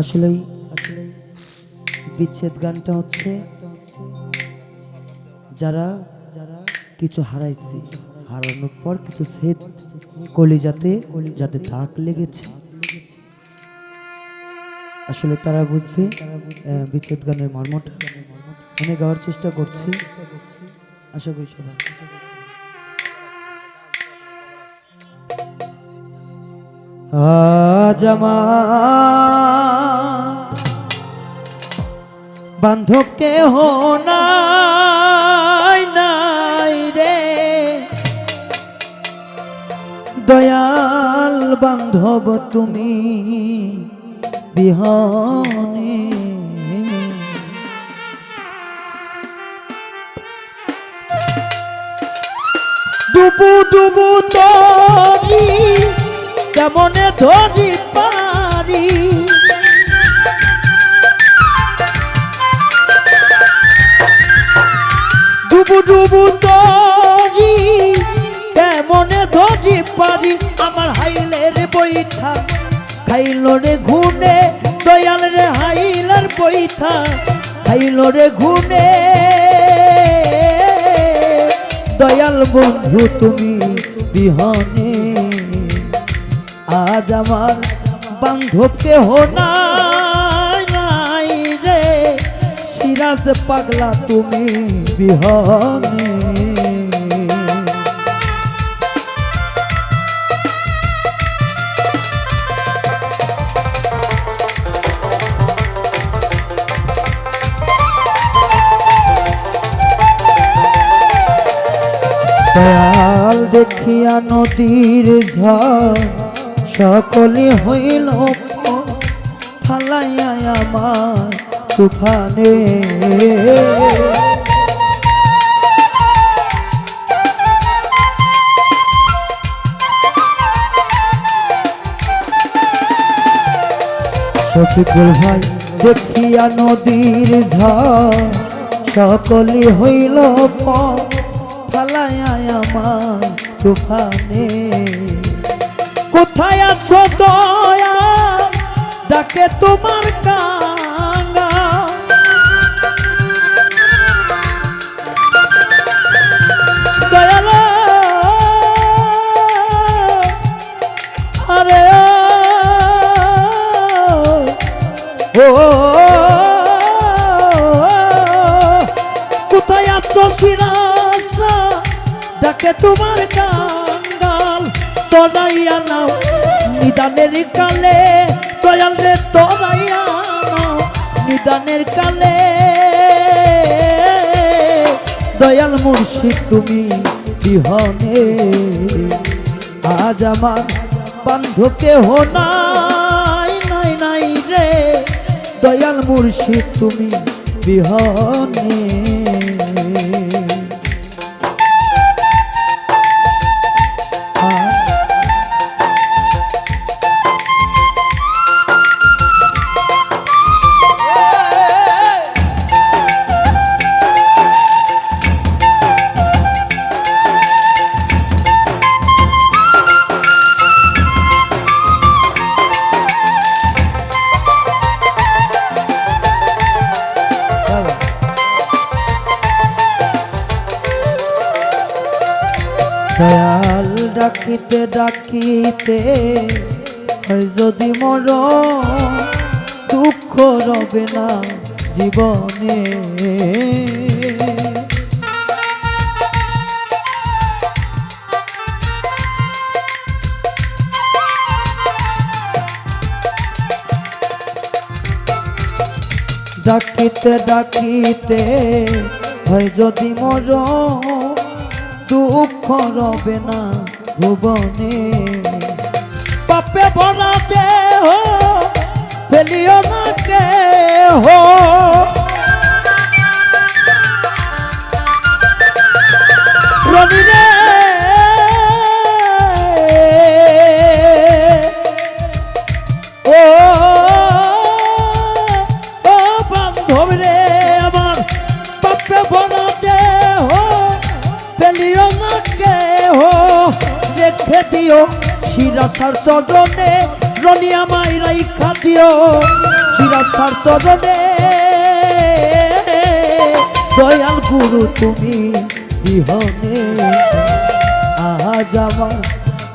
আসলেই বিচ্ছেদ গানটা হচ্ছে যারা যারা কিছু হারাইছে, হারানোর পর কিছু সেদ কলিজাতে যাতে দাগ লেগেছে। আসলে তারা বুঝবে বিচ্ছেদ গানের মর্মটা। আমি গাওয়ার চেষ্টা করছি। আশা করি সবাই আজ আমার বান্ধব কেহ নাই নাই রে। দয়াল বান্ধব তুমি বিহনে। ডুবু ডুবু তরি কেমনে ধরি পারি। ডুবু ডুবু তরি কেমনে ধরি পারি? আমার হাইলের বইঠা খাইল রে ঘুনে, দয়াল রে হাইলার বইঠা খাইল রে ঘুনে। দয়াল বন্ধু, তুমি বিহনে, আজ আমার বান্ধব কেহ নাই। সিরাজ পাগলা তুমি বিহনে। দয়াল দেখিয়া নদীর ঝড় সকলে হইল ফালাইয়া আমার তুফানে শফিকুল ভাই, দেখিয়া নদীর ঝড়, সকলে হইল আমার তুফানে। কোথায় আছো দয়া ডাকে তোমার আছো সিরাসা ডাকে তোমার কাঙ্গাল। তরাইয়া নাও, নিদানের কালে, দয়াল রে তরাইয়া নাও, নিদানের কালে। দয়াল মুর্শিদ, তুমি বিহনে। আজ আমার বান্ধব কেহ নাই নাই নাই রে। দয়াল মুর্শিদ, তুমি বিহনে। দয়াল ডাকিতে ডাকিতে, হয় যদি মর দুঃখ রবে না জীবনে। ডাকিতে ডাকিতে, হয় যদি মর দুঃখ রবে না ভুবনে। পাপে ভরা দেহ ফেলিও না কে রেখে দিও শিরাসার চরণে রনি আমায় রাইখা দিও। শিরাসার চরণে দয়াল গুরু তুমি বিহনে আজ আমার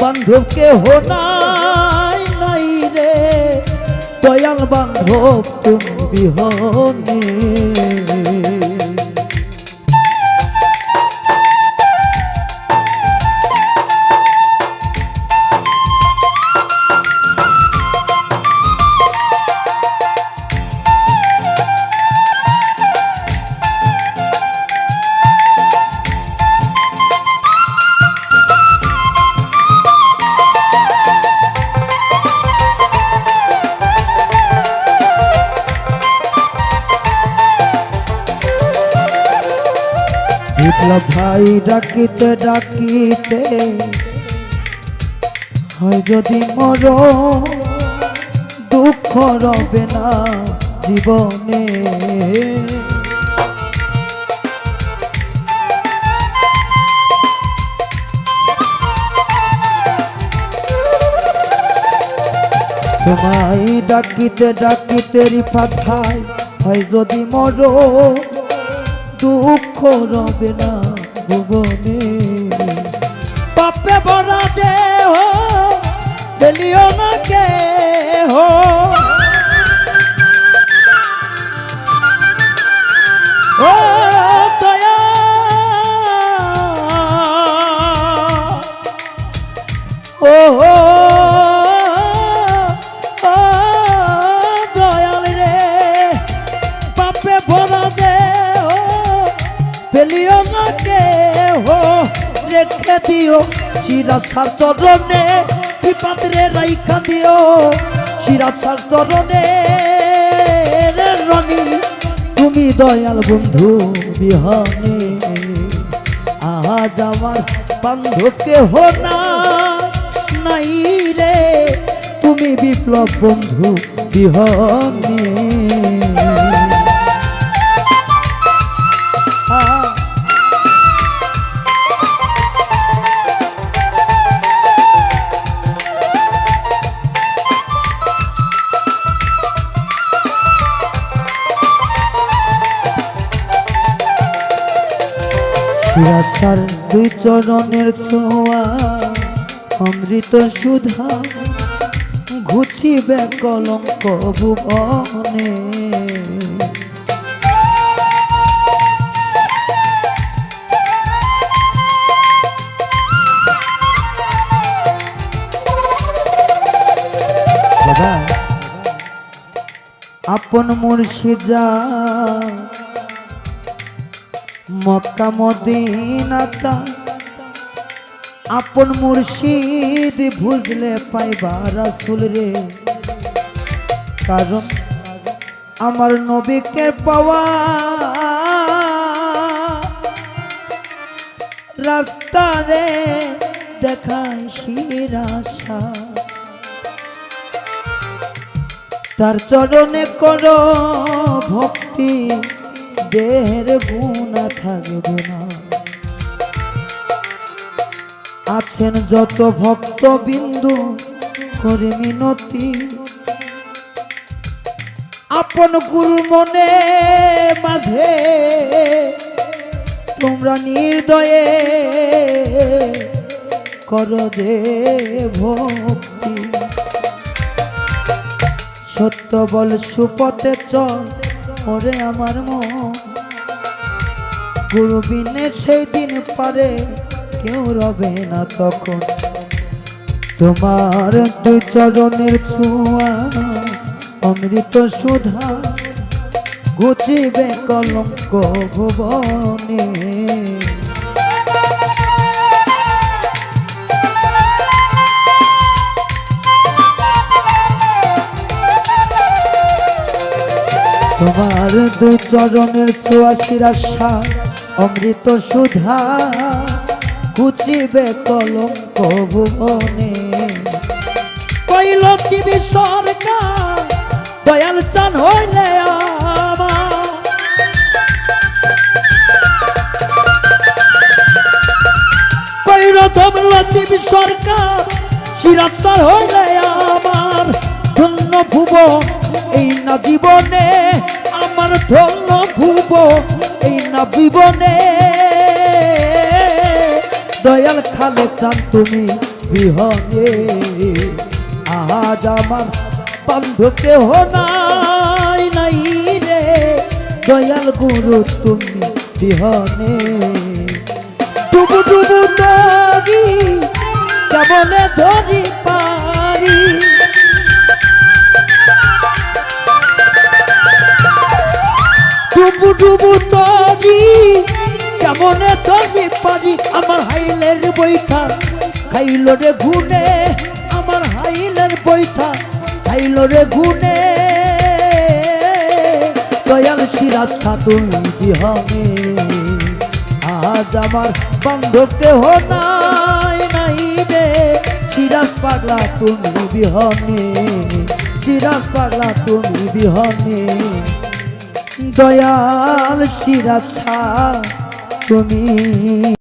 বান্ধবকে হোনাই নাই রে। দয়াল বান্ধব তুমি বিহনে ভাই ডাকিতে ডাকিতে, হয় যদি মর দুঃখ রবে না জীবনে। তোমায় ডাকিতে ডাকিতে ভাই হয় যদি মর দুঃখ রবে না ভুবনে। পাপে বড় দেহ দেলিও না কে শিরাসার চরণে বিপাত্রে রাইখা দিও। শিরাসার চরণে, রে রনি, তুমি দয়াল বন্ধু বিহনে। আজ আমার বান্ধবকে হো না নাই রে, তুমি বিপ্লব বন্ধু বিহনে। চরণের ছোঁয়া অমৃত সুধা ঘুচিবে কলঙ্ক ভুবনে আপন মুর্শিদা মক্কা মদিনাতা আপন মুর্শিদ বুঝলে পাইবা রাসুল রে। কারণ আমার নবীকে পাওয়া রাস্তা রে দেখায় শিরাশা তার চরণে কর ভক্তি, দেহের গুণা থাকবে না। আছেন যত ভক্ত বিন্দু করে মিনতি। আপন গুরু মনে মাঝে, তোমরা নির্দয়ে করো যে ভক্তি। সত্য বল সুপথে চল, ওরে আমার মন। গুরু বিনে সেই দিন পারে কেউ রবে না তখন। তোমার দুই চরণের ছোঁয়া, অমৃত সুধা ঘুচিবে কলঙ্ক ভুবনে। তোমার দু চরণের ছোঁয়া শিরাশা অমৃত সুধা কুচিবে কলঙ্ক ভুবনে। কইল টিভি সরকার দয়াল চান হইলে কইল ধমল টিভি সরকার শিরাচার হইলে আমার। ধন্য ভুব, এই না জীবনে, আমার ধন্য ভুব, এই না জীবনে। দয়াল খালে চান তুমি বিহনে। আজ আমার বান্ধব কেহ নাই রে। দয়াল গুরু তুমি বিহনে। ডুবু ডুবু তরি কেমনে ধরি পারি। ডুবু ডুবু কেমনে ধরি পারি, আমার হাইলের বৈঠা। খাইল রে ঘুনে, আমার হাইলের বৈঠা। খাইল রে ঘুনে, দয়াল সিরাজ তুমি বিহনে আজ আমার বান্ধব দেহ নাই নাই রে। সিরাজ পাগলা তুমি বিহনে সিরাজ পাগলা তুমি বিহনে দয়াল সিরাজ তুমি